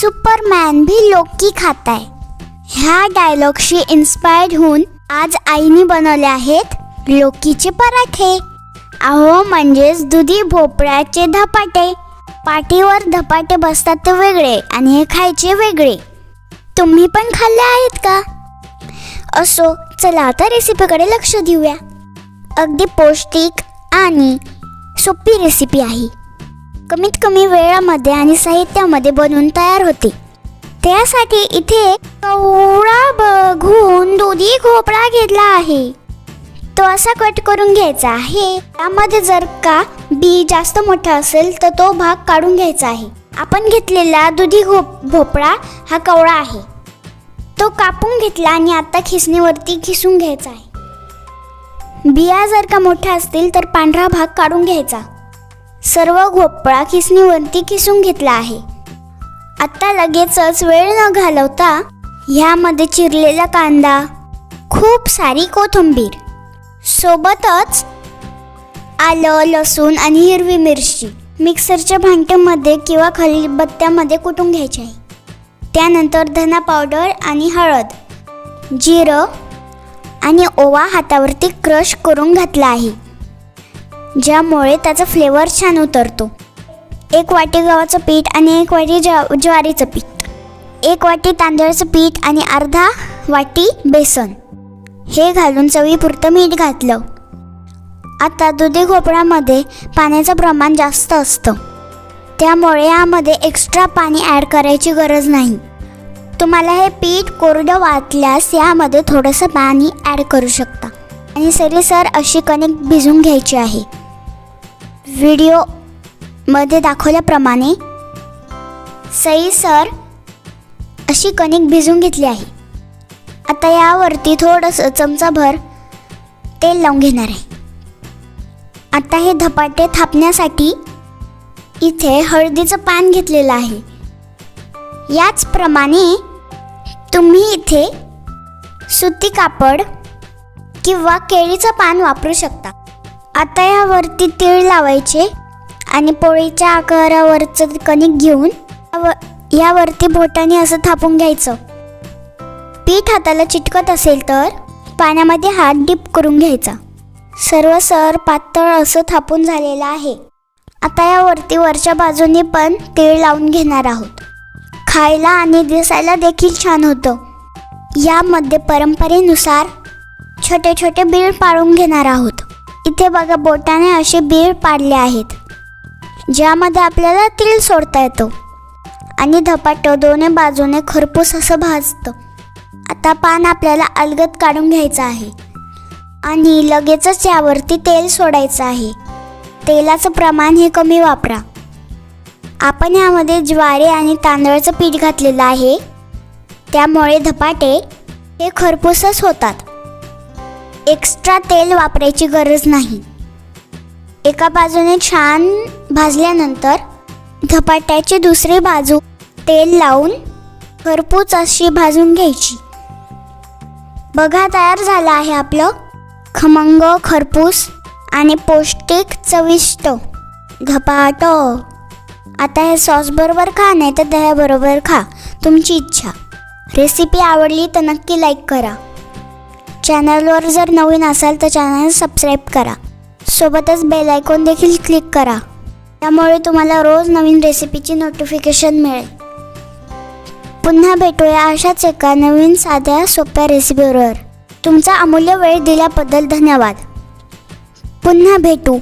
Superman भी लोकी खाताय. ह्या डायलॉगशी इन्स्पायर्ड होऊन आज आईने बनवले आहेत लोकीचे पराठे. अहो म्हणजेच दुधी भोपळ्याचे धपाटे. पाटीवर धपाटे बसतात ते वेगळे आणि हे खायचे वेगळे. तुम्ही पण खाल्ले आहेत का? असो चला आता रेसिपीकडे लक्ष देऊया. अगदी पौष्टिक आणि सोपी रेसिपी आहे. कमीत कमी वेळामध्ये आणि साहित्यामध्ये बनवून तयार होते. त्यासाठी इथे कवळा बघून दुधी खोपडा घेतला आहे. तो असा कट करून घ्यायचा आहे त्यामध्ये जर का बी जास्त मोठा असेल तर तो भाग काढून घ्यायचा आहे. आपण घेतलेला दुधी घो भोपळा हा कवळा आहे. तो कापून घेतला आणि आता खिसणीवरती खिसून घ्यायचा आहे. बिया जर का मोठ्या असतील तर पांढरा भाग काढून घ्यायचा. सर्व घोपळा किसणीवरती खिसून घेतला आहे. आता लगेचच वेळ न घालवता ह्यामध्ये चिरलेला कांदा खूप सारी कोथिंबीर सोबतच आलं लसूण आणि हिरवी मिरची मिक्सरच्या भांड्यामध्ये किंवा खलबत्त्यामध्ये कुटून घ्यायची आहे. त्यानंतर धना पावडर आणि हळद जिरं आणि ओवा हातावरती क्रश करून घातला आहे. ज्यामुळे त्याचा फ्लेवर छान उतरतो. एक वाटी गव्हाचं पीठ आणि एक वाटी ज्वा ज्वारीचं पीठ. एक वाटी तांदळाचं पीठ आणि अर्धा वाटी बेसन. हे घालून चवीपुरतं मीठ घातलं. आता दुधी भोपळ्यामध्ये पाण्याचं प्रमाण जास्त असतं. त्यामुळे यामध्ये एक्स्ट्रा पाणी ॲड करायची गरज नाही. तुम्हाला हे पीठ कोरडं वाटल्यास यामध्ये थोडंसं पाणी ॲड करू शकता. आणि सरीसर अशी कणिक भिजून घ्यायची आहे. व्हिडिओमध्ये दाखवल्याप्रमाणे सईसर अशी कणिक भिजून घेतली आहे. आता यावरती थोडंसं चमचाभर तेल लावून घेणार आहे. आता हे धपाटे थापण्यासाठी इथे हळदीचं पान घेतलेलं आहे. याचप्रमाणे तुम्ही इथे सुती कापड किंवा केळीचं पान वापरू शकता. आता यावरती तीळ लावायचे आणि पोळीच्या आकारावरचं कणिक घेऊन यावरती बोटाने असं थापून घ्यायचं. पीठ हाताला चिटकत असेल तर पाण्यामध्ये हात डीप करून घ्यायचा. सर्व सर पातळ असं थापून झालेलं आहे. आता यावरती वरच्या बाजूने पण तीळ लावून घेणार आहोत. खायला आणि दिसायला देखील छान होतं. यामध्ये परंपरेनुसार छोटे छोटे बीळ पाळून घेणार आहोत. इथे बघा बोटाने असे बीळ पाडले आहेत ज्यामध्ये आपल्याला तीळ सोडता येतो. आणि धपाटं दोन्ही बाजूने खरपूस असं भाजतं. आता पान आपल्याला अलगद काढून घ्यायचं आहे. आणि लगेचच यावरती तेल सोडायचं आहे. तेलाचं प्रमाण हे कमी वापरा. आपण यामध्ये ज्वारी आणि तांदळाचं पीठ घातलेलं आहे. त्यामुळे धपाटे हे खरपूसच होतात. एक्स्ट्रा तेल वापरायची गरज नाही. एका बाजूने छान भाजल्यानंतर धपाट्याची दुसरी बाजू तेल लावून खरपूस अशी भाजून घ्यायची. बघा तयार झालं आहे आपलं खमंग खरपूस आणि पौष्टिक चविष्ट. धपाट. आता हे सॉसबरोबर खा नाही तर दह्याबरोबर खा. तुमची इच्छा. रेसिपी आवडली तर नक्की लाईक करा. चॅनलवर जर नवीन असाल तर चॅनल सबस्क्राईब करा. सोबतच बेल आयकॉन देखील क्लिक करा. त्यामुळे तुम्हाला रोज नवीन रेसिपीची नोटिफिकेशन मिळेल. पुन्हा भेटूया अशाच एका नवीन साध्या सोप्या रेसिपीवर तुमचा अमूल्य वेळ दिल्याबद्दल धन्यवाद. पुन्हा भेटू.